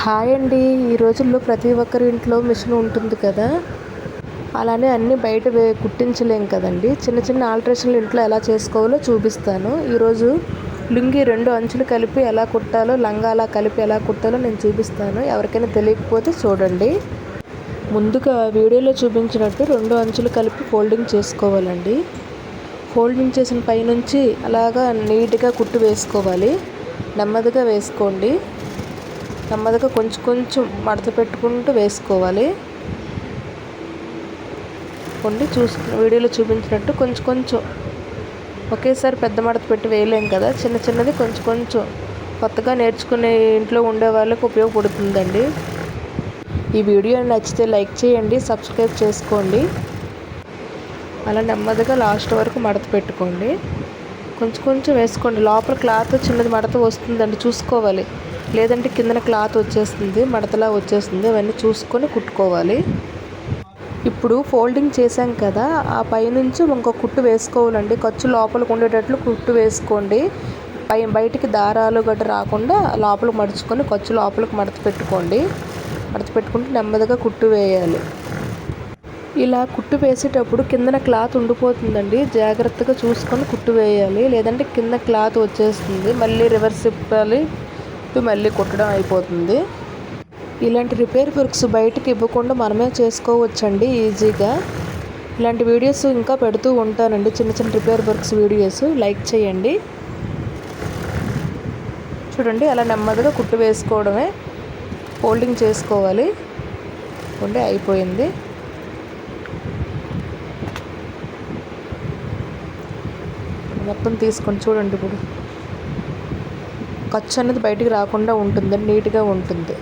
Hi అండి. ఈ రోజుల్లో ప్రతి ఒక్కరి ఇంట్లో మిషన్ ఉంటుంది కదా. అలానే అన్నీ బయట వే కుట్టించలేం కదండి. చిన్న చిన్న ఆల్టరేషన్లు ఇంట్లో ఎలా చేసుకోవాలో చూపిస్తాను. ఈరోజు లుంగి రెండు అంచులు కలిపి ఎలా కుట్టాలో లంగా అలా కలిపి ఎలా కుట్టాలో నేను చూపిస్తాను. ఎవరికైనా తెలియకపోతే చూడండి. ముందుగా వీడియోలో చూపించినట్టు రెండు అంచులు కలిపి ఫోల్డింగ్ చేసుకోవాలండి. ఫోల్డింగ్ చేసిన పైనుంచి అలాగా నీట్గా కుట్టు వేసుకోవాలి. నెమ్మదిగా వేసుకోండి. నెమ్మదిగా కొంచెం కొంచెం మడత పెట్టుకుంటూ వేసుకోవాలి. కొన్ని చూసు వీడియోలో చూపించినట్టు కొంచెం కొంచెం. ఒకేసారి పెద్ద మడత పెట్టి వేయలేం కదా చిన్న చిన్నది కొంచెం కొంచెం. కొత్తగా నేర్చుకునే ఇంట్లో ఉండే వాళ్ళకి ఉపయోగపడుతుందండి. ఈ వీడియో నచ్చితే లైక్ చేయండి సబ్స్క్రైబ్ చేసుకోండి. అలా నెమ్మదిగా లాస్ట్ వరకు మడత పెట్టుకోండి. కొంచెం కొంచెం వేసుకోండి. లోపల క్లాత్ చిన్నది మడత వస్తుందండి చూసుకోవాలి. లేదంటే కిందన క్లాత్ వచ్చేస్తుంది మడతలా వచ్చేస్తుంది అవన్నీ చూసుకొని కుట్టుకోవాలి. ఇప్పుడు ఫోల్డింగ్ చేసాం కదా ఆ పైనుంచి ఇంకో కుట్టు వేసుకోవాలండి. ఖర్చు లోపలికి ఉండేటట్లు కుట్టు వేసుకోండి. పై బయటికి దారాలు గట్రా రాకుండా లోపలికి మడుచుకొని ఖర్చు లోపలికి మడత పెట్టుకోండి. మడత పెట్టుకుంటే నెమ్మదిగా కుట్టు వేయాలి. ఇలా కుట్టు వేసేటప్పుడు కిందన క్లాత్ ఉండిపోతుందండి. జాగ్రత్తగా చూసుకొని కుట్టు వేయాలి. లేదంటే కింద క్లాత్ వచ్చేస్తుంది. మళ్ళీ రివర్స్ ఇప్పాలి మళ్ళీ కుట్టడం అయిపోతుంది. ఇలాంటి రిపేర్ వర్క్స్ బయటకు ఇవ్వకుండా మనమే చేసుకోవచ్చండి ఈజీగా. ఇలాంటి వీడియోస్ ఇంకా పెడుతూ ఉంటానండి. చిన్న చిన్న రిపేర్ వర్క్స్ వీడియోస్ లైక్ చేయండి. చూడండి అలా నెమ్మదిగా కుట్టు వేసుకోవడమే ఫోల్డింగ్ చేసుకోవాలి. ఉండే అయిపోయింది. మొత్తం తీసుకొని చూడండి ఇప్పుడు. ఖర్చు అనేది బయటికి రాకుండా ఉంటుంది నీట్గా ఉంటుంది.